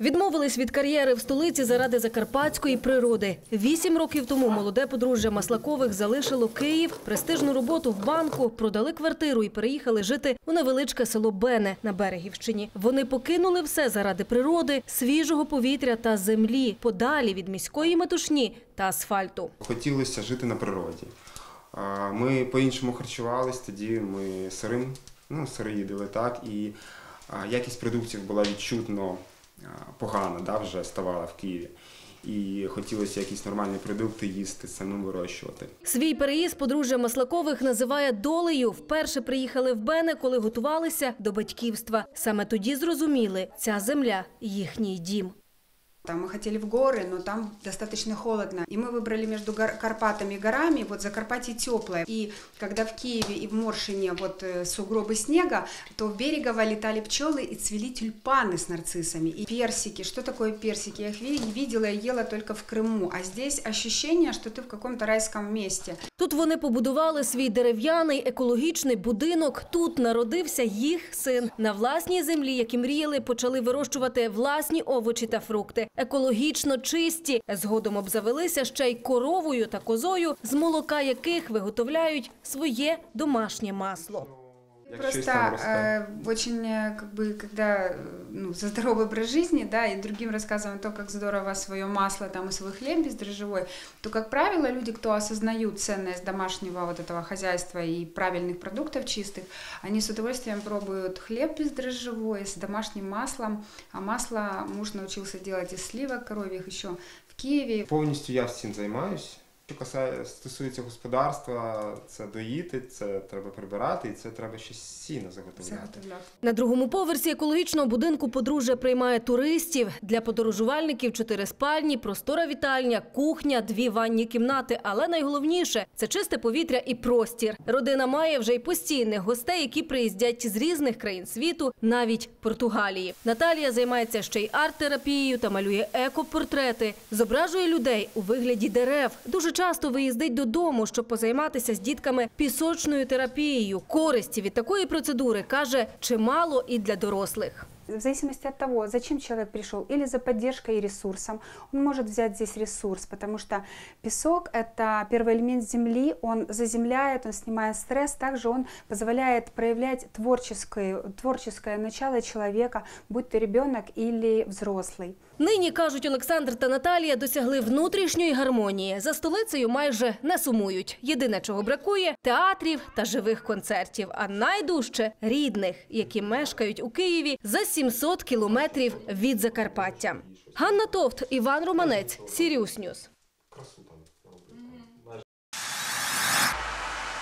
Відмовились від кар'єри в столиці заради закарпатської природи. Вісім років тому молоде подружжя Маслакових залишило Київ, престижну роботу в банку, продали квартиру і переїхали жити у невеличке село Бене на Берегівщині. Вони покинули все заради природи, свіжого повітря та землі, подалі від міської метушні та асфальту. Хотілося жити на природі. Ми по-іншому харчувались, тоді ми сирим, ну, сири їдили так, і якість продуктів була відчутно погана, да, вже ставала в Києві. І хотілося якісь нормальні продукти їсти, самим вирощувати. Свій переїзд подружжя Маслакових називає долею. Вперше приїхали в Бене, коли готувалися до батьківства. Саме тоді зрозуміли, ця земля їхній дім. Там мы хотели в горы, но там достаточно холодно. И мы выбрали между гор- Карпатами и горами. Вот Закарпатье теплое. И когда в Киеве и в Моршине вот э, сугробы снега, то в Берегово летали пчелы и цвели тюльпаны с нарциссами. И персики. Что такое персики? Я их ви- видела и ела только в Крыму. А здесь ощущение, что ты в каком-то райском месте. Тут вони побудували свій дерев'яний екологічний будинок. Тут народився їх син. На власній землі, як і мріяли, почали вирощувати власні овочі та фрукти. Екологічно чисті. Згодом обзавелися ще й коровою та козою, з молока яких виготовляють своє домашнє масло. Просто э, очень, э, как бы, когда э, ну, за здоровый образ жизни, да, и другим рассказываем то, как здорово свое масло там и свой хлеб бездрожжевой, то, как правило, люди, кто осознают ценность домашнего вот этого хозяйства и правильных продуктов чистых, они с удовольствием пробуют хлеб бездрожжевой с домашним маслом, а масло муж научился делать из сливок коровьих еще в Киеве. Повністю я всім займаюсь. Що касає, стосується господарства, це доїти, це треба прибирати, і це треба ще сіно заготовляти. На другому поверсі екологічного будинку подружжя приймає туристів. Для подорожувальників чотири спальні, простора вітальня, кухня, дві ванні кімнати. Але найголовніше це чисте повітря і простір. Родина має вже й постійних гостей, які приїздять з різних країн світу, навіть Португалії. Наталія займається ще й арт-терапією та малює екопортрети. Зображує людей у вигляді дерев. Дуже часто виїздить додому, щоб позайматися з дітками пісочною терапією. Користі від такої процедури каже чимало і для дорослих В зависимости от того, зачем человек пришел, или за поддержкой и ресурсом, он может взять здесь ресурс, потому что песок – это первый элемент земли, он заземляет, он снимает стресс, также он позволяет проявлять творческое, творческое начало человека, будь то ребенок или взрослый. Нині, кажуть Олександр та Наталія, досягли внутрішньої гармонії. За столицею майже не сумують. Єдине, чого бракує – театрів та живих концертів. А найдужче – рідних, які мешкають у Києві за 700 кілометрів від Закарпаття. Ганна Товт, Іван Романець, Сіріус Ньюс.